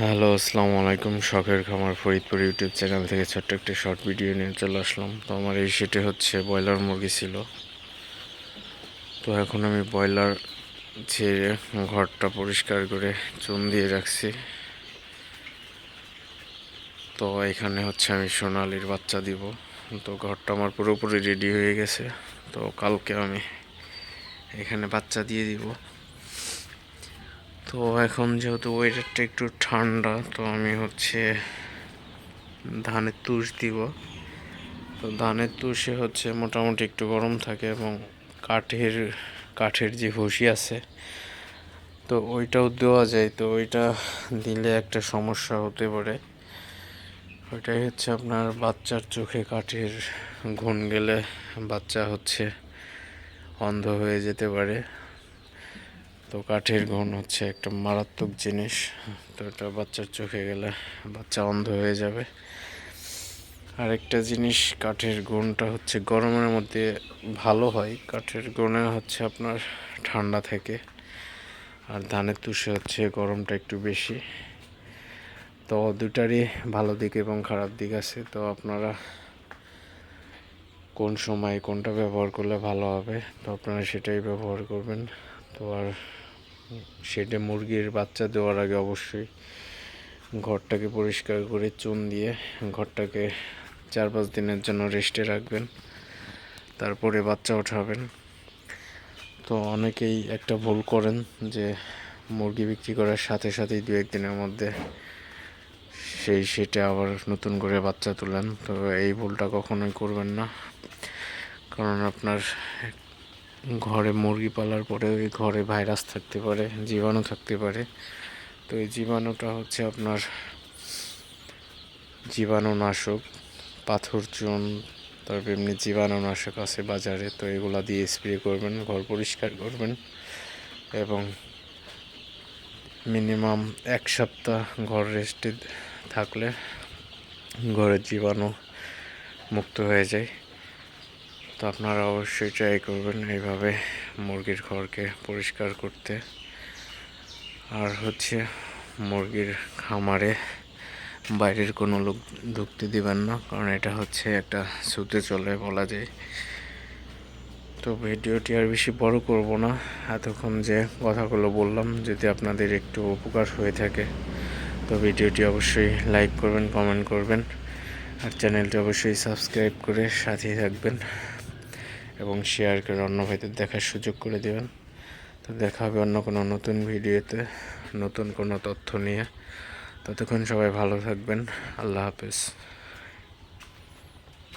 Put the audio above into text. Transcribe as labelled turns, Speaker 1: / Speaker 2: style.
Speaker 1: Hello, আসসালামু আলাইকুম। শখের খামার ফরিদপুর ইউটিউব চ্যানেল থেকে ছোট্ট একটি শর্ট ভিডিও নিয়ে চলে আসলাম। তো আমার এই সেটে হচ্ছে ব্রয়লার মুরগি ছিল। তো এখন আমি ব্রয়লার ছেড়ে ঘরটা পরিষ্কার করে চুন দিয়ে রাখছি। তো এখানে হচ্ছে আমি সোনালির বাচ্চা দিব। তো ঘরটা আমার পুরোপুরি রেডি হয়ে গেছে। তো কালকে আমি এখানে বাচ্চা দিয়ে দিব। তো এখন যেহেতু ওয়েদারটা একটু ঠান্ডা, তো আমি হচ্ছে ধানের তুষ দিব। তো ধানের তুষে হচ্ছে মোটামুটি একটু গরম থাকে এবং কাঠের কাঠের যে ভুসি আছে, তো ওইটাও দেওয়া যায়। তো ওইটা দিলে একটা সমস্যা হতে পারে। ওইটাই হচ্ছে আপনার বাচ্চার চোখে কাঠের ঘুণ গেলে বাচ্চা হচ্ছে অন্ধ হয়ে যেতে পারে। তো কাঠের ঘন হচ্ছে একটা মারাত্মক জিনিস। তো এটা বাচ্চার চোখে গেলে বাচ্চা অন্ধ হয়ে যাবে। আরেকটা জিনিস, কাঠের গুণটা হচ্ছে গরমের মধ্যে ভালো হয়। কাঠের গুণে হচ্ছে আপনার ঠান্ডা থাকে, আর ধানের তুষে হচ্ছে গরমটা একটু বেশি। তো দুটারই ভালো দিক এবং খারাপ দিক আছে। তো আপনারা কোন সময় কোনটা ব্যবহার করলে ভালো হবে, তো আপনারা সেটাই ব্যবহার করবেন। তো আর সেটা মুরগির বাচ্চা দেওয়ার আগে অবশ্যই ঘরটাকে পরিষ্কার করে চুন দিয়ে ঘরটাকে চার পাঁচ দিনের জন্য রেস্টে রাখবেন। তারপরে বাচ্চা ওঠাবেন। তো অনেকেই একটা ভুল করেন যে মুরগি বিক্রি করার সাথে সাথেই দু একদিনের মধ্যে সেই সেটা আবার নতুন করে বাচ্চা তুলেন। তো এই ভুলটা কখনোই করবেন না। কারণ আপনার ঘরে মুরগি পালার পরে ওই ঘরে ভাইরাস থাকতে পারে, জীবাণু থাকতে পারে। তো এই জীবাণুটা হচ্ছে আপনার জীবাণুনাশক, পাথর, চুন, তারপর এমনি জীবাণুনাশক আছে বাজারে, তো এগুলো দিয়ে স্প্রে করবেন, ঘর পরিষ্কার করবেন এবং মিনিমাম এক সপ্তাহ ঘর রেস্টে থাকলে ঘরের জীবাণু মুক্ত হয়ে যায়। তো আপনারা অবশ্যই ট্রাই করবেন এইভাবে মুরগির ঘরকে পরিষ্কার করতে। আর হচ্ছে মুরগির খামারে বাইরের কোনো লোক ঢুকতে দিবেন না, কারণ এটা হচ্ছে একটা সুতে চলে বলা যায়। তো ভিডিওটি আর বেশি বড় করব না, এতক্ষণ যে কথাগুলো বললাম যদি আপনাদের একটু উপকার হয়ে থাকে, তো ভিডিওটি অবশ্যই লাইক করবেন কমেন্ট করবেন, আর চ্যানেলটি অবশ্যই সাবস্ক্রাইব করে সাথে থাকবেন। এবং শেয়ার করে অন্য ভাইদের দেখার সুযোগ করে দেবেন। তো দেখা হবে অন্য কোনো নতুন ভিডিওতে, নতুন কোনো তথ্য নিয়ে। ততক্ষণ সবাই ভালো থাকবেন। আল্লাহ হাফেজ।